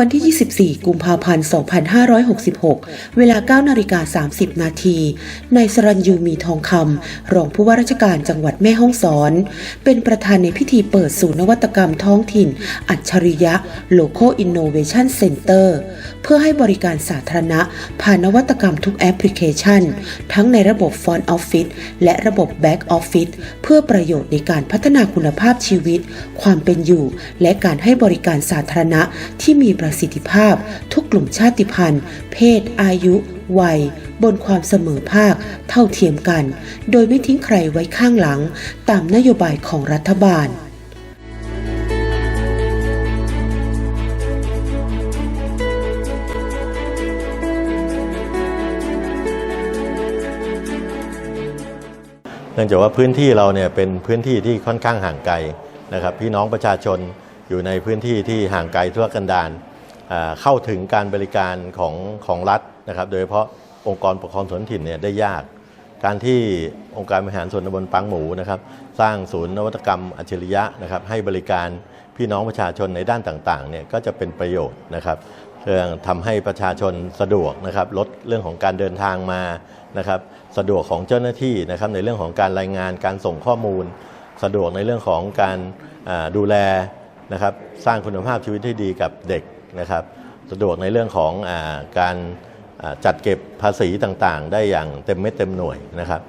วันที่ 24 กุมภาพันธ์ 2566 เวลา 9 นาฬิกา 30 นาทีนายสรัญยูมีทองคำรองผู้ว่าราชการจังหวัดแม่ฮ่องสอน เป็นประธานในพิธีเปิดศูนย์นวัตกรรมท้องถิ่น อัจฉริยะ Local Innovation Center เพื่อให้บริการสาธารณะ ผ่านนวัตกรรมทุกแอปพลิเคชัน ทั้งในระบบ Front Office และระบบ Back Office เพื่อประโยชน์ในการพัฒนาคุณภาพชีวิต ความเป็นอยู่ และการให้บริการสาธารณะที่มีประสิทธิภาพ ทุกกลุ่มชาติพันธุ์ เพศ อายุ วัย บนความเสมอภาค เท่าเทียมกัน โดยไม่ทิ้งใครไว้ข้างหลัง ตามนโยบายของรัฐบาลเนื่องจากว่าพื้นที่เราเนี่ยเป็นพื้นที่ที่ค่อนข้างห่างไกลนะครับพี่น้องประชาชนอยู่ในพื้นที่ที่ห่างไกลทั่วกันดาร เข้าถึงการบริการของของรัฐนะครับ โดยเฉพาะองค์กรปกครองส่วนท้องถิ่นเนี่ยได้ยาก การที่องค์การบริหารส่วนตำบลปางหมูนะครับสร้างศูนย์นวัตกรรมอัจฉริยะนะครับให้บริการพี่น้องประชาชนในด้านต่างๆเนี่ยก็จะเป็นประโยชน์นะครับเรื่องทำให้ประชาชนสะดวกนะครับลดเรื่องของการเดินทางมานะครับสะดวกของเจ้าหน้าที่นะครับในเรื่องของการรายงานการส่งข้อมูล สะดวกในเรื่องของการดูแลนะครับสร้างคุณภาพชีวิตที่ดีกับเด็ก นะครับสะดวกในเรื่องของอการจัดเก็บภาษีต่างๆ ได้อย่างเต็มเม็ดเต็มหน่วยนะครับ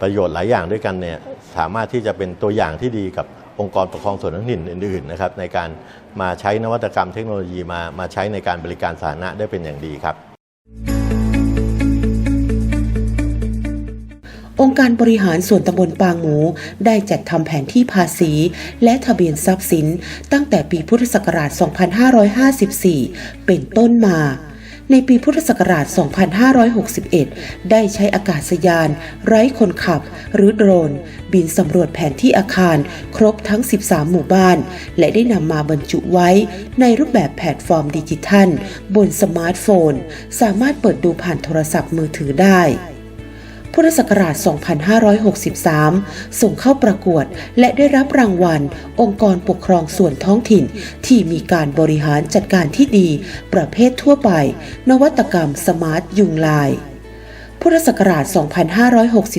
ประโยชน์หลายอย่างด้วยกันเนี่ยสามารถที่จะเป็นตัวอย่างที่ดีกับองค์กรปกครองส่วนท้องถิ่นอื่นๆนะครับในการมาใช้นวัตกรรมเทคโนโลยีมามาใช้ในการบริการสาธารณะได้เป็นอย่างดีครับ องค์การบริหารส่วนตำบลปางหมู ได้จัดทำแผนที่ภาษี และทะเบียนทรัพย์สิน ตั้งแต่ปีพุทธศักราช 2554 เป็นต้นมาในปีพุทธศักราช 2561 ได้ใช้อากาศยาน ไร้คนขับ หรือโดรน บินสำรวจแผนที่อาคาร ครบทั้ง 13 หมู่บ้าน และได้นำมาบรรจุไว้ ในรูปแบบแพลตฟอร์มดิจิทัล บนสมาร์ทโฟน สามารถเปิดดูผ่านโทรศัพท์มือถือได้ พุทธศักราช 2563 ส่งเข้าประกวด และได้รับรางวัล องค์กรปกครองส่วนท้องถิ่น ที่มีการบริหารจัดการที่ดี ประเภททั่วไป นวัตกรรมสมาร์ทยุงลายพุทธศักราช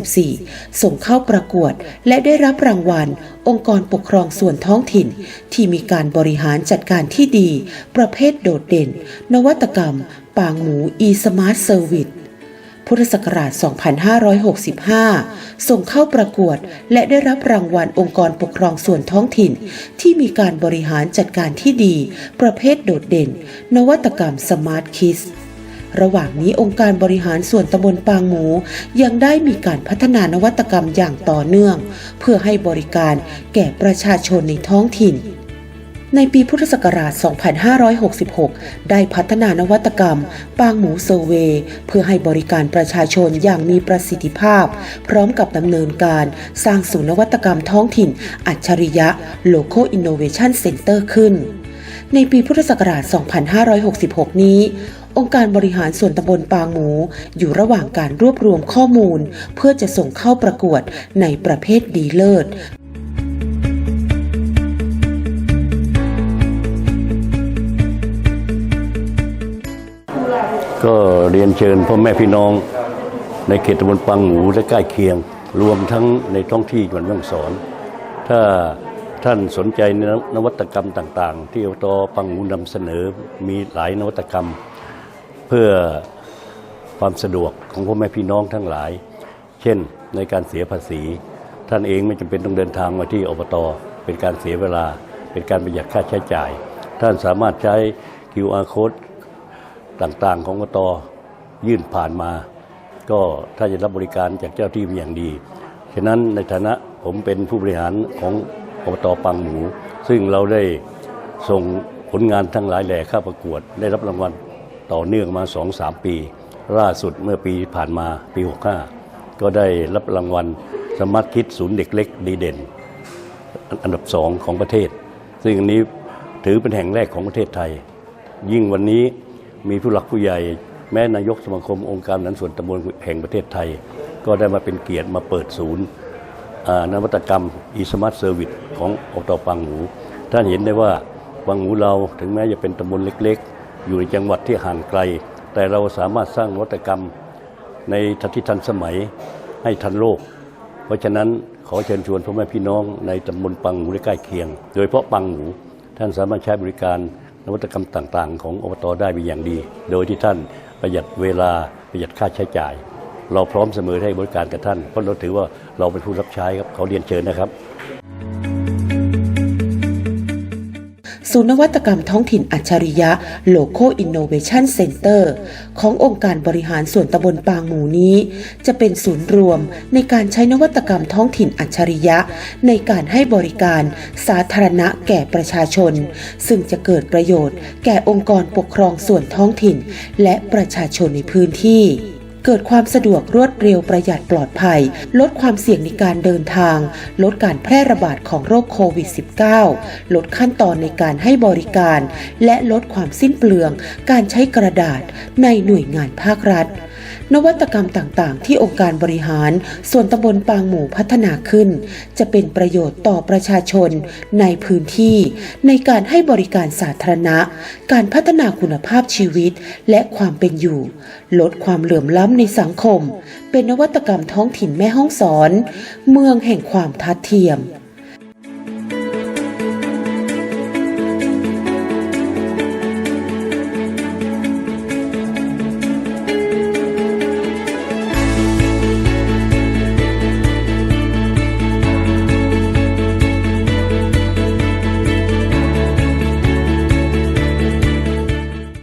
2564 ส่งเข้าประกวด และได้รับรางวัล องค์กรปกครองส่วนท้องถิ่น ที่มีการบริหารจัดการที่ดี ประเภทโดดเด่น นวัตกรรม ปางหมู e-smart service พุทธศักราช 2565 ส่งเข้าประกวดและได้รับรางวัลองค์กรปกครองส่วนท้องถิ่น ที่มีการบริหารจัดการที่ดี ประเภทโดดเด่น นวัตกรรมสมาร์ทคิสระหว่างนี้องค์การบริหารส่วนตำบลปางหมู ยังได้มีการพัฒนานวัตกรรมอย่างต่อเนื่อง เพื่อให้บริการแก่ประชาชนในท้องถิ่น ในปีพุทธศักราช 2566 ได้พัฒนานวัตกรรม ปางหมูเซอร์เวเพื่อให้บริการประชาชนอย่างมีประสิทธิภาพ พร้อมกับดำเนินการสร้างศูนย์นวัตกรรมท้องถิ่น อัจฉริยะ Local Innovation Center ขึ้น ในปีพุทธศักราช 2566 นี้องค์การบริหารส่วนตำบลปางหมู อยู่ระหว่างการรวบรวมข้อมูล เพื่อจะส่งเข้าประกวดในประเภทดีเลิศ ก็เรียนเชิญพ่อแม่พี่น้องในเขตตำบลปังหมูและใกล้เคียง รวมทั้งในท้องที่จังหวัดแม่ฮ่องสอน ถ้าท่านสนใจในนวัตกรรมต่างๆ ที่อบตปังหมูนำเสนอมีหลายนวัตกรรม เพื่อความสะดวกของพ่อแม่พี่น้องทั้งหลาย เช่นในการเสียภาษี ท่านเองไม่จำเป็นต้องเดินทางมาที่อบตเป็นการเสียเวลา เป็นการประหยัดค่าใช้จ่าย ท่านสามารถใช้ QR code ต่างๆ ของอตยื่นผ่านมา ก็ถ้าจะรับบริการจากเจ้าที่เป็นอย่างดี ฉะนั้นในฐานะผมเป็นผู้บริหารของอบตปังหมู ซึ่งเราได้ส่งผลงานทั้งหลายแหล่เข้าประกวด ได้รับรางวัลต่อเนื่องมา2-3 ปี ล่าสุดเมื่อปีผ่านมาปี 65 ก็ได้รับรางวัลสมาร์ทคิดศูนย์เด็กเล็กดีเด่น อันดับสองของประเทศ ซึ่งอันนี้ถือเป็นแห่งแรกของประเทศไทย ยิ่งวันนี้ มีผู้หลักผู้ใหญ่ แม้นายกสมาคมองค์การบริหารส่วนตำบลแห่งประเทศไทย ก็ได้มาเป็นเกียรติมาเปิดศูนย์นวัตกรรม e-smart service ของอบตปังหมูท่านเห็นได้ว่าปังหมูเราถึงแม้จะเป็นตำบลเล็กๆ อยู่ในจังหวัดที่ห่างไกล แต่เราสามารถสร้างนวัตกรรมในทันที่ทันสมัยให้ทันโลก เพราะฉะนั้นขอเชิญชวนพ่อแม่พี่น้องในตำบลปังหมูและใกล้เคียง โดยเฉพาะปังหมูท่านสามารถใช้บริการ นวัตกรรมต่างๆ ของอบตได้เป็นอย่างดี โดยที่ท่านประหยัดเวลาประหยัดค่าใช้จ่าย เราพร้อมเสมอให้บริการกับท่านเพราะเราถือว่าเราเป็นผู้รับใช้ครับเขาเรียนเชิญนะครับ ศูนย์นวัตกรรมท้องถิ่นอัจฉริยะ Local Innovation Center ขององค์การบริหารส่วนตำบลปางหมูนี้ จะเป็นศูนย์รวมในการใช้นวัตกรรมท้องถิ่นอัจฉริยะ ในการให้บริการสาธารณะแก่ประชาชน ซึ่งจะเกิดประโยชน์ แก่องค์กรปกครองส่วนท้องถิ่น และประชาชนในพื้นที่ เกิดความสะดวกรวดเร็วประหยัดปลอดภัย ลดความเสี่ยงในการเดินทาง ลดการแพร่ระบาดของโรคโควิด -19 ลดขั้นตอนในการให้บริการ และลดความสิ้นเปลือง การใช้กระดาษในหน่วยงานภาครัฐ นวัตกรรมต่างๆ ที่องค์การบริหาร ส่วนตำบลปางหมู่พัฒนาขึ้น จะเป็นประโยชน์ต่อประชาชนในพื้นที่ ในการให้บริการสาธารณะ การพัฒนาคุณภาพชีวิตและความเป็นอยู่ ลดความเหลื่อมล้ำในสังคม เป็นนวัตกรรมท้องถิ่นแม่ห้องสอน เมืองแห่งความทัดเทียม